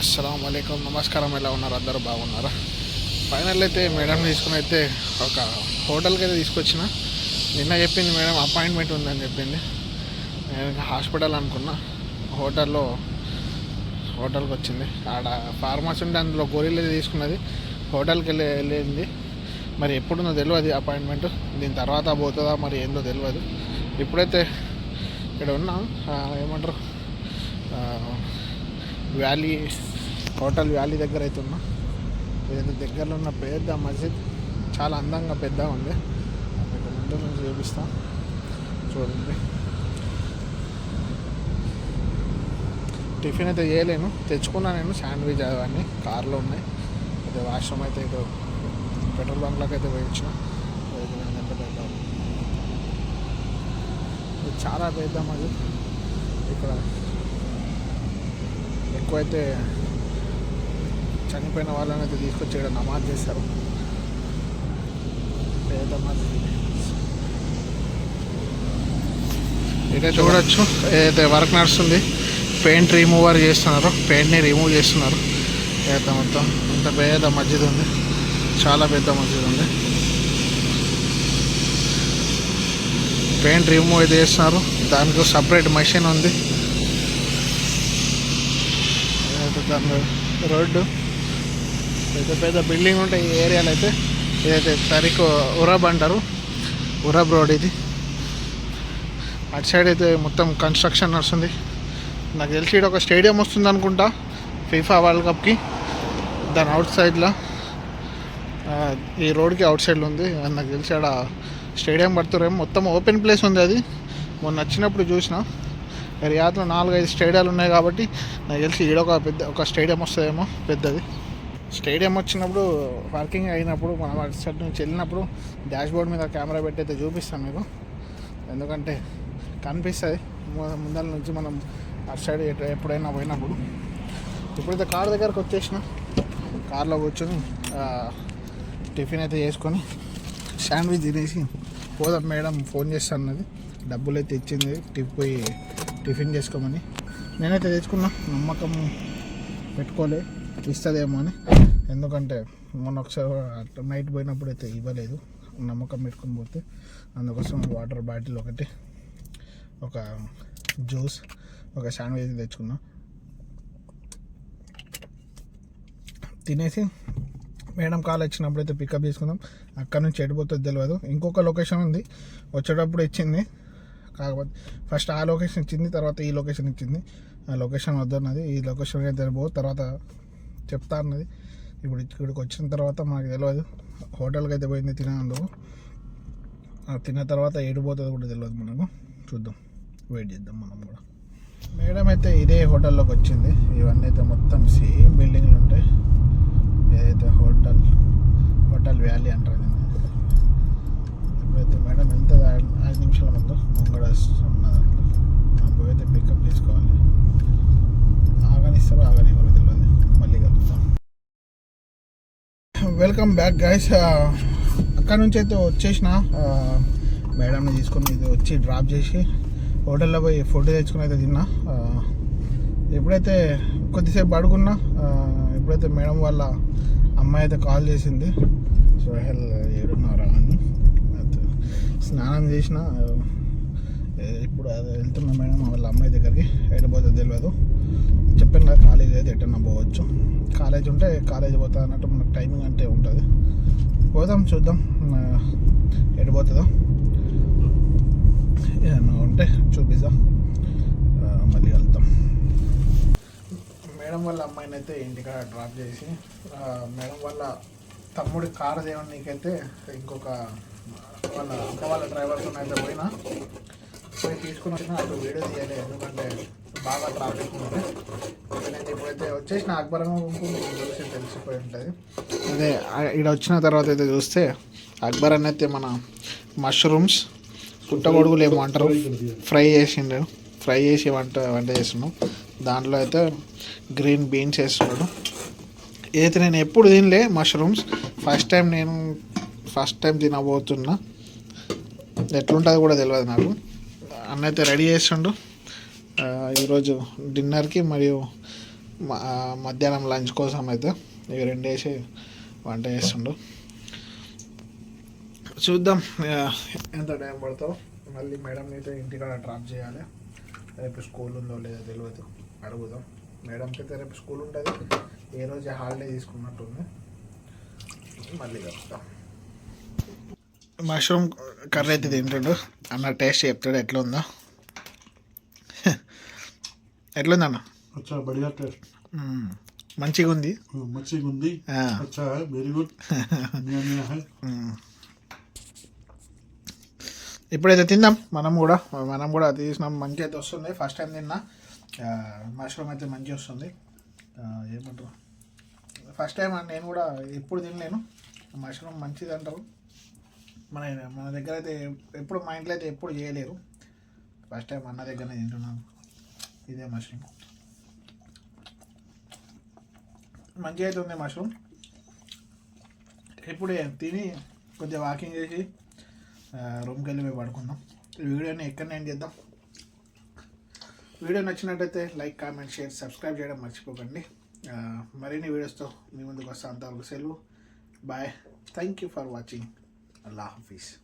అస్సలం అయికం నమస్కారం ఎలా ఉన్నారు? అందరూ బాగున్నారా? ఫైనల్ అయితే మేడం తీసుకుని అయితే ఒక హోటల్కి అయితే తీసుకొచ్చిన. నిన్న చెప్పింది మేడం అపాయింట్మెంట్ ఉందని చెప్పింది. నేను హాస్పిటల్ అనుకున్నా. హోటల్లో హోటల్కి వచ్చింది ఆడ ఫార్మసీ ఉంటే అందులో గోరీలు అయితే తీసుకున్నది. హోటల్కి వెళ్ళి వెళ్ళింది. మరి ఎప్పుడుందో తెలియదు అపాయింట్మెంట్. దీని తర్వాత పోతుందా మరి ఏందో తెలియదు ఇప్పుడైతే ఇక్కడ ఉన్నా. ఏమంటారు? వ్యాలీ హోటల్ వ్యాలీ దగ్గర అయితే ఉన్నా ఏదైనా దగ్గరలో ఉన్న పెద్ద మస్జిద్ చాలా అందంగా పెద్దగా ఉంది. మీకు ముందు నుంచి చూపిస్తా. చూడండి. టిఫిన్ అయితే చేయలేను. తెచ్చుకున్నా నేను శాండ్విచ్ అవన్నీ కార్లో ఉన్నాయి. అయితే వాష్రూమ్ అయితే ఇటు పెట్రోల్ బంక్లోకి అయితే పోయించిన. చాలా పెద్ద మస్జిద్ ఇక్కడ ఎక్కువ అయితే చనిపోయిన వాళ్ళని అయితే తీసుకొచ్చి ఇక్కడ నమాజ్ చేస్తారు. పేద మస్జిద్ ఇది. చూడొచ్చు. ఏదైతే వర్క్ నడుస్తుంది పెయింట్ రిమూవర్ చేస్తున్నారు పెయింట్ని రిమూవ్ చేస్తున్నారు. ఏదైతే మొత్తం. ఇంత పెద్ద మస్జిద్ ఉంది. చాలా పెద్ద మస్జిద్ ఉంది. పెయింట్ రిమూవ్ అయితే చేస్తున్నారు. దానికి సపరేట్ మెషిన్ ఉంది ఏదైతే దాని రోడ్డు. పెద్ద పెద్ద బిల్డింగ్ ఉంటాయి ఈ ఏరియాలో అయితే ఇదైతే తరికు ఉరబ్ అంటారు ఉరబ్ రోడ్ ఇది. అటు సైడ్ అయితే మొత్తం కన్స్ట్రక్షన్ నడుస్తుంది. నాకు తెలిసి ఈడ ఒక స్టేడియం వస్తుంది అనుకుంటా ఫీఫా వరల్డ్ కప్కి. దాని అవుట్ సైడ్లో ఈ రోడ్కి అవుట్ సైడ్లో ఉంది. నాకు తెలిసి ఆడ స్టేడియం పడుతురేమో మొత్తం ఓపెన్ ప్లేస్ ఉంది అది. మొన్న వచ్చినప్పుడు చూసిన. రియాద్లో నాలుగైదు స్టేడియాలు ఉన్నాయి కాబట్టి నాకు తెలిసి ఈడ ఒక పెద్ద ఒక స్టేడియం వస్తుందేమో పెద్దది. స్టేడియం వచ్చినప్పుడు పార్కింగ్ అయినప్పుడు మనం అటు సైడ్ నుంచి వెళ్ళినప్పుడు డాష్ బోర్డ్ మీద కెమెరా పెట్టి అయితే మీకు. ఎందుకంటే కనిపిస్తుంది. ము- ముందర నుంచి మనం అటు సైడ్ ఎప్పుడైనా పోయినప్పుడు. ఇప్పుడైతే కార్ దగ్గరకు వచ్చేసిన. కార్లో కూర్చొని టిఫిన్ అయితే చేసుకొని శాండ్విచ్ తినేసి పోదాం మేడం ఫోన్ చేస్తాను అన్నది. డబ్బులు అయితే ఇచ్చింది టిప్ పోయి టిఫిన్ చేసుకోమని. నేనైతే తెచ్చుకున్నా నమ్మకం పెట్టుకోలే ఇస్తుందేమో అని. ఎందుకంటే మొన్న ఒకసారి నైట్ పోయినప్పుడు అయితే ఇవ్వలేదు నమ్మకం పెట్టుకొని పోతే. అందుకోసం వాటర్ బాటిల్ ఒకటి ఒక జ్యూస్ ఒక శాండ్విచ్ తెచ్చుకున్నా. తినేసి మేడం కాల్ వచ్చినప్పుడు అయితే పికప్ చేసుకుందాం. అక్కడ నుంచి ఎడిపోతుంది తెలియదు ఇంకొక లొకేషన్ ఉంది. వచ్చేటప్పుడు ఇచ్చింది. కాకపోతే ఫస్ట్ ఆ లొకేషన్ ఇచ్చింది తర్వాత ఈ లొకేషన్ ఇచ్చింది. ఆ లొకేషన్ వద్దన్నది ఈ లొకేషన్ అయితే పో తర్వాత చెప్తా అన్నది. ఇప్పుడు ఇక్కడికి వచ్చిన తర్వాత మనకు తెలియదు హోటల్కి అయితే పోయింది తినేందుకు. ఆ తిన్న తర్వాత ఏడిపోతుంది కూడా తెలియదు మనకు. చూద్దాం. వెయిట్ చేద్దాం మనం కూడా. మేడం అయితే ఇదే హోటల్లోకి వచ్చింది. ఇవన్నీ అయితే మొత్తం సేమ్ బిల్డింగ్లు ఉంటాయి. ఏదైతే హోటల్ హోటల్ వ్యాలీ అంటారు దీన్ని ఇప్పుడైతే మేడం ఎంత ఐదు నిమిషాల ముందు ముంగడ ఉన్నది మనం పోయితే పికప్ చేసుకోవాలి ఆగనిస్తారో ఆగనివ్వరో తెలియదు మళ్ళీ కలుగుతాం వెల్కమ్ బ్యాక్ గైస్ అక్కడ నుంచి అయితే వచ్చేసిన మేడంని తీసుకొని ఇది వచ్చి డ్రాప్ చేసి హోటల్లో పోయి ఫుడ్ తెచ్చుకుని అయితే తిన్నా. ఎప్పుడైతే కొద్దిసేపు పడుకున్నా ఎప్పుడైతే మేడం వాళ్ళ అమ్మాయి అయితే కాల్ చేసింది సో హెల్ స్నానం చేసిన ఇప్పుడు అది వెళ్తున్నా మేడం వాళ్ళ అమ్మాయి దగ్గరికి. ఎడిపోతుంది తెలియదు చెప్పాను కదా కాలేజ్ అయితే ఎటన్నా పోవచ్చు. కాలేజ్ ఉంటే కాలేజ్ పోతా అన్నట్టు మనకు టైమింగ్ అంటే ఉంటుంది. పోదాం చూద్దాం ఎడిపోతుందో ఏమన్నా ఉంటే చూపిద్దాం. మళ్ళీ వెళ్తాం మేడం వాళ్ళ అమ్మాయిని అయితే ఇంటికాడ డ్రాప్ చేసి మేడం వాళ్ళ తమ్ముడి కారు అయితే ఇంకొక వాళ్ళ అక్క వాళ్ళ డ్రైవర్తో అయితే పోయినా. పోయి తీసుకుని వచ్చిన అసలు వీడియో తీయాలి. ఎందుకంటే బాగా ట్రాఫిక్ ఉంది. నేను ఇప్పుడైతే వచ్చేసిన అక్బరంగా చూసి తెలిసిపోయి ఉంటుంది. అదే ఇక్కడ వచ్చిన తర్వాత అయితే చూస్తే అక్బర్ అని అయితే మన మష్రూమ్స్ పుట్టగొడుగులు ఏమో అంటారు. ఫ్రై చేసిండు. ఫ్రై చేసి వంట వంట చేస్తున్నాం దాంట్లో అయితే గ్రీన్ బీన్స్ వేస్తున్నాడు. ఏదైతే నేను ఎప్పుడు తినలే మష్రూమ్స్ ఫస్ట్ టైం నేను ఫస్ట్ టైం తినబోతున్నా. ఎట్లుంటుందో కూడా తెలియదు నాకు. అన్న అయితే రెడీ చేసిండు. ఈరోజు డిన్నర్కి మరియు మధ్యాహ్నం లంచ్ కోసం అయితే ఇవి రెండు వేసి వంట చేస్తుండు చూద్దాం ఎంత టైం పడుతుందో. మళ్ళీ మేడం అయితే ఇంటికాడ డ్రాప్ చేయాలి. రేపు స్కూల్ ఉందో లేదో తెలియదు అడుగుదాం. మేడంకి అయితే రేపు స్కూల్ ఉంటుంది. ఏ రోజు హాలిడే తీసుకున్నట్టుంది. మళ్ళీ చెప్తాం మష్రూమ్ కర్రీ అయితే తింటాడు. అన్న టేస్ట్ చెప్తాడు ఎట్లా ఉందో ఎట్లుంది అన్న? మంచిగా ఉంది? మంచిగా ఉంది. వెరీ గుడ్ ఇప్పుడైతే తిందాం. మనం కూడా మనం కూడా తీసినాం. మంచిగా అయితే వస్తుంది. ఫస్ట్ టైం తిన్నా. మష్రూమ్ అయితే మంచిగా వస్తుంది. ఏమంటారు? ఫస్ట్ టైం నేను కూడా ఎప్పుడు తినలేను. మష్రూమ్ మంచిది అంటారు. మన మన దగ్గర అయితే ఎప్పుడు మా ఇంట్లో అయితే ఎప్పుడు చేయలేరు. ఫస్ట్ టైం అన్న దగ్గరనే తింటున్నాను. ఇదే మష్రూమ్ మంచిగా అయితే ఉంది మష్రూమ్ ఇప్పుడు తిని కొద్దిగా వాకింగ్ చేసి రూమ్కి వెళ్ళి పోయి పడుకుందాం. ఈ వీడియోని ఎక్కడ నేను చేద్దాం. వీడియో నచ్చినట్టయితే లైక్ కామెంట్ షేర్ సబ్స్క్రైబ్ చేయడం మర్చిపోకండి. మరిన్ని వీడియోస్తో మీ ముందుకు వస్తా. అంతవరకు సెలవు. Bye thank you for watching Allah Hafiz.